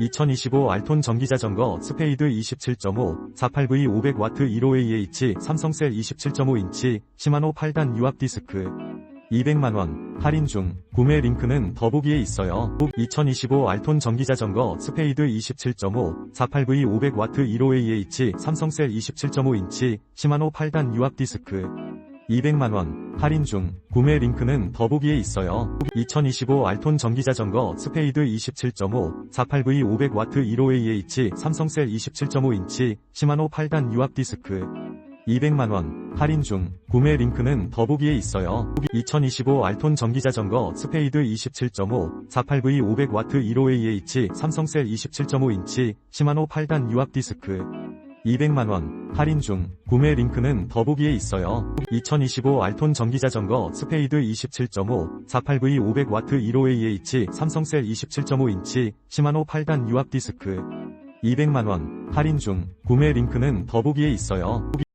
2025 알톤 전기자전거 스페이드 27.5, 48V 500W 15AH 삼성셀 27.5인치 시마노 8단 유압 디스크 200만원 할인 중 구매 링크는 더보기에 있어요. 2025 알톤 전기자전거 스페이드 27.5, 48V 500W 15AH 삼성셀 27.5인치 시마노 8단 유압 디스크 200만원 할인 중 구매 링크는 더보기에 있어요. 2025 알톤 전기자전거 스페이드 27.5, 48V 500W 15AH 삼성셀 27.5인치 시마노 8단 유압 디스크 200만원 할인 중 구매 링크는 더보기에 있어요. 2025 알톤 전기자전거 스페이드 27.5, 48V 500W 15AH 삼성셀 27.5인치 시마노 8단 유압 디스크 200만원. 할인 중. 구매 링크는 더보기에 있어요. 2025 알톤 전기자전거 스페이드 27.5, 48V 500W 15AH 삼성셀 27.5인치 시마노 8단 유압 디스크. 200만원. 할인 중. 구매 링크는 더보기에 있어요.